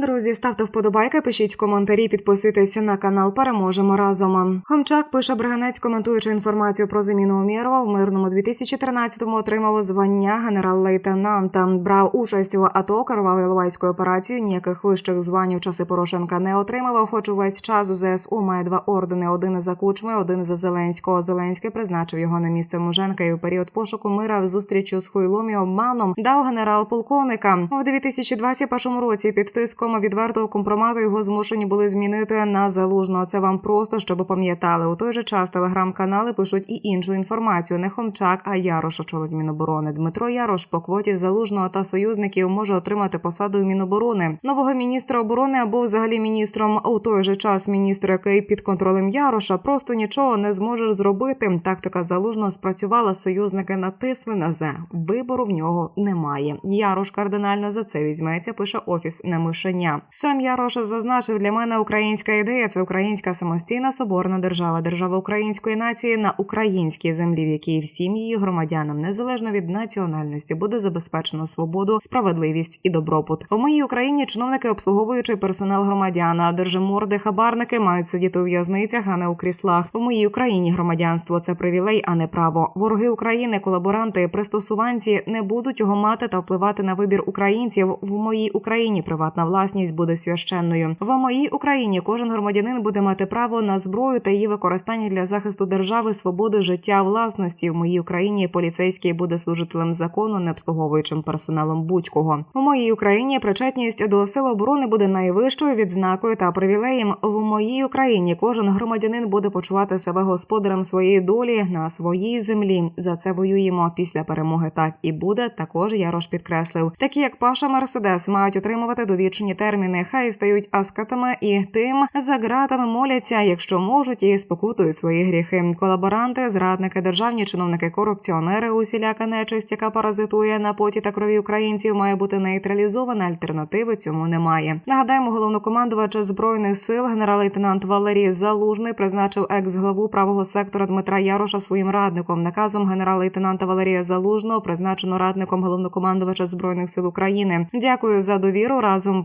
Друзі, ставте вподобайки, пишіть коментарі, підписуйтесь на канал. Переможемо разом. Хомчак пише Браганець, коментуючи інформацію про заміну Умєрова. В мирному 2013-му отримав звання генерал-лейтенанта. Брав участь у АТО, керував Іловайською операцією. Ніяких вищих звань у часи Порошенка не отримував. Хоч увесь час у ЗСУ має два ордени: один за Кучми, один за Зеленського. Зеленський призначив його на місце Муженка і у період пошуку мира в зустрічю з хуйлом і обманом дав генерал-полковника. У 2021 році під тиском відвертого компромату його змушені були змінити на залужного. Це вам просто щоб пам'ятали. У той же час телеграм-канали пишуть і іншу інформацію. Не Хомчак, а Ярош очолить Міноборони. Дмитро Ярош по квоті залужного та союзників може отримати посаду в Міноборони нового міністра оборони або взагалі міністром. У той же час міністр, який під контролем Яроша, просто нічого не зможе зробити. Тактика залужного спрацювала. Союзники натисли на зе. Вибору в нього немає. Ярош кардинально за це візьметься. Пише офіс на мишеня. Сам Ярош зазначив для мене українська ідея. Це українська самостійна соборна держава, держава української нації на українській землі, в якій всім її громадянам, незалежно від національності, буде забезпечено свободу, справедливість і добробут. У моїй Україні чиновники, обслуговуючи персонал громадян, а держиморди, хабарники мають сидіти у в'язницях, а не у кріслах. У моїй Україні громадянство це привілей, а не право. Вороги України, колаборанти, пристосуванці не будуть його мати та впливати на вибір українців. В моїй Україні приватна власність буде священною. В моїй Україні кожен громадянин буде мати право на зброю та її використання для захисту держави, свободи, життя, власності. В моїй Україні поліцейський буде служителем закону, не обслуговуючим персоналом будь-кого. У моїй Україні причетність до сил оборони буде найвищою відзнакою та привілеєм. В моїй Україні кожен громадянин буде почувати себе господарем своєї долі на своїй землі. За це воюємо після перемоги. Так і буде. Також Ярош підкреслив, такі як Паша Мерседес мають отримувати довічні терміни. Хай стають аскатами і тим за ґратами моляться, якщо можуть, і спокутують свої гріхи. Колаборанти, зрадники, державні чиновники, корупціонери, усіляка нечисть, яка паразитує на поті та крові українців, має бути нейтралізована. Альтернативи цьому немає. Нагадаємо, головнокомандувач збройних сил генерал-лейтенант Валерій Залужний призначив екс-главу правого сектора Дмитра Яроша своїм радником. Наказом генерал-лейтенанта Валерія Залужного призначено радником головнокомандувача збройних сил України. Дякую за довіру. Разом